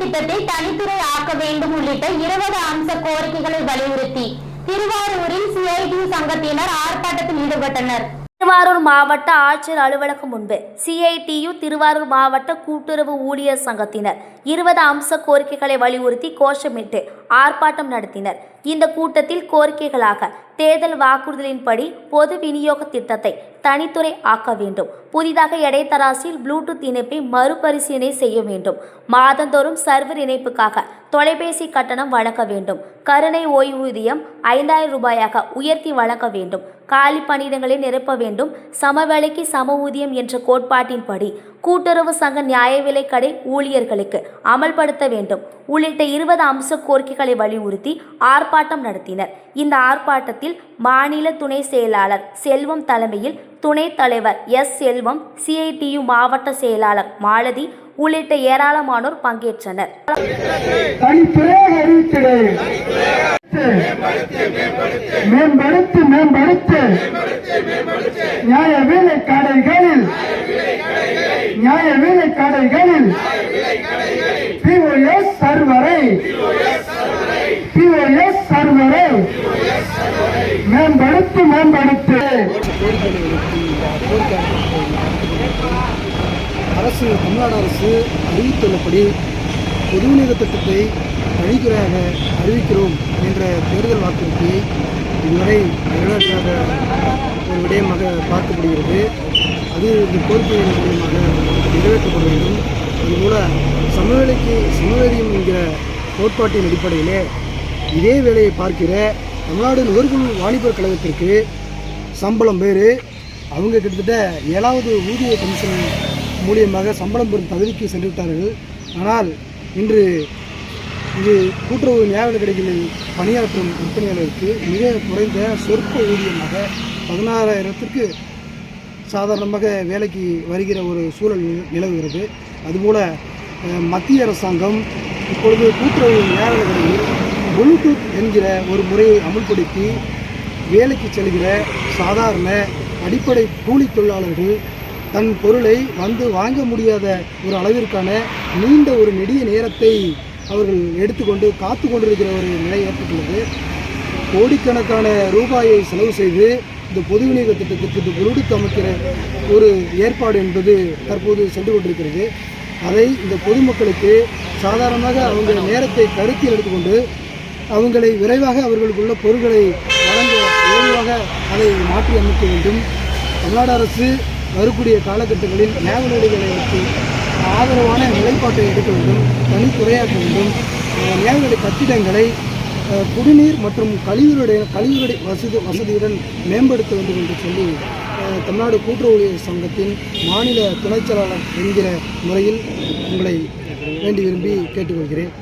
திட்டத்தை தனித்துறை ஆக்க வேண்டும் உள்ளிட்ட இருபது அம்ச கோரிக்கைகளை வலியுறுத்தி திருவாரூரில் சிஐடி சங்கத்தினர் ஆர்ப்பாட்டத்தில் ஈடுபட்டனர். திருவாரூர் மாவட்ட ஆட்சியர் அலுவலகம் முன்பு சிஐடியு திருவாரூர் மாவட்ட கூட்டுறவு ஊழியர் சங்கத்தினர் இருபது அம்ச கோரிக்கைகளை வலியுறுத்தி கோஷமிட்டு ஆர்ப்பாட்டம் நடத்தினர். இந்த கூட்டத்தில் கோரிக்கைகளாக தேர்தல் வாக்குறுதலின்படி பொது விநியோக திட்டத்தை தனித்துறை ஆக்க வேண்டும். புதிதாக இடைத்தராசில் ப்ளூடூத் இணைப்பை மறுபரிசீலனை செய்ய வேண்டும். மாதந்தோறும் சர்வர் இணைப்புக்காக தொலைபேசி கட்டணம் வழங்க வேண்டும். கருணை ஓய்வூதியம் ஐந்தாயிரம் ரூபாயாக உயர்த்தி வழங்க வேண்டும். காலி பணியிடங்களை நிரப்ப வேண்டும். சமவேளைக்கு சம ஊதியம் என்ற கோட்பாட்டின்படி கூட்டுறவு சங்க நியாய விலைக் கடை ஊழியர்களுக்கு அமல்படுத்த வேண்டும். உள்ளிட்ட இருபது அம்ச கோரிக்கைகளை வலியுறுத்தி ஆர்ப்பாட்டம் நடத்தினர். இந்த ஆர்ப்பாட்டத்தில் மாநில துணை செயலாளர் செல்வம் தலைமையில் துணைத் தலைவர் எஸ் செல்வம் சிஐடியு மாவட்ட செயலாளர் மாலதி உள்ளிட்ட ஏராளமானோர் பங்கேற்றனர். மேம்படுத்து மேம்படுத்து நியாய வேலை கடைகளில் நியாய வேலை கடைகளில் பிஓஎஸ் சர்வரை பிஓஎஸ் சர்வரை மேம்படுத்து மேம்படுத்து. அரசு தமிழ்நாடு அரசு அறிவித்துள்ளபடி பொது திட்டத்தை தனித்துறையாக அறிவிக்கிறோம் என்ற தேர்தல் வாக்குறுதியை இதுவரை நிறைவேற்றாக ஒரு விடயமாக பார்க்கப்படுகிறது அது இந்த கோரிக்கையின் மூலியமாக நிறைவேற்றப்பட வேண்டும். அதுபோல சமவேலைக்கு சமவேரியம் என்கிற கோட்பாட்டின் அடிப்படையிலே இதே வேலையை பார்க்கிற தமிழ்நாடு நுகர்பொருள் வாலிபர் கழகத்திற்கு சம்பளம் பேர் அவங்க கிட்டத்தட்ட ஏழாவது ஊதிய கமிஷன் மூலியமாக சம்பளம் பெறும் தகுதிக்கு சென்று விட்டார்கள். ஆனால் இன்று இது கூட்டுறவு நியாய கடைகளில் பணியாற்றும் விற்பனையாளருக்கு மிக குறைந்த சொற்ப ஊதியமாக பதினாறாயிரத்திற்கு சாதாரணமாக வேலைக்கு வருகிற ஒரு சூழல் நிலவுகிறது. அதுபோல் மத்திய அரசாங்கம் இப்பொழுது கூட்டுறவு நியாய கடையில் ப்ளூடூத் என்கிற ஒரு முறையை அமுல்படுத்தி வேலைக்கு செல்கிற சாதாரண அடிப்படை கூலி தொழிலாளர்கள் தன் பொருளை வந்து வாங்க முடியாத ஒரு அளவிற்கான நீண்ட ஒரு நெடிய நேரத்தை அவர்கள் எடுத்துக்கொண்டு காத்து கொண்டிருக்கிற ஒரு நிலை ஏற்பட்டுள்ளது. கோடிக்கணக்கான ரூபாயை செலவு செய்து இந்த பொது விநியோக திட்டத்திற்கு இந்த அமைக்கிற ஒரு ஏற்பாடு என்பது தற்போது சென்று கொண்டிருக்கிறது. அதை இந்த பொதுமக்களுக்கு சாதாரணமாக அவங்க நேரத்தை கருத்தில் எடுத்துக்கொண்டு அவங்களை விரைவாக அவர்களுக்குள்ள பொருட்களை வழங்க விரைவாக அதை மாற்றி அமைக்க வேண்டும். தமிழ்நாடு அரசு வரக்கூடிய காலகட்டங்களில் நியாயநிலைகளை வைத்து ஆதரவான நிலைப்பாட்டை எடுக்க வேண்டும் தனித்துறையாக்க வேண்டும். அஹ் நியாயநிலை கட்டிடங்களை குடிநீர் மற்றும் கழிவுடைய கழிவுடை வசதி வசதியுடன் மேம்படுத்த வேண்டும் என்று சொல்லி தமிழ்நாடு கூட்டுறவு சங்கத்தின் மாநில துணைச் செயலாளர் என்கிற முறையில் உங்களை வேண்டி விரும்பி கேட்டுக்கொள்கிறேன்.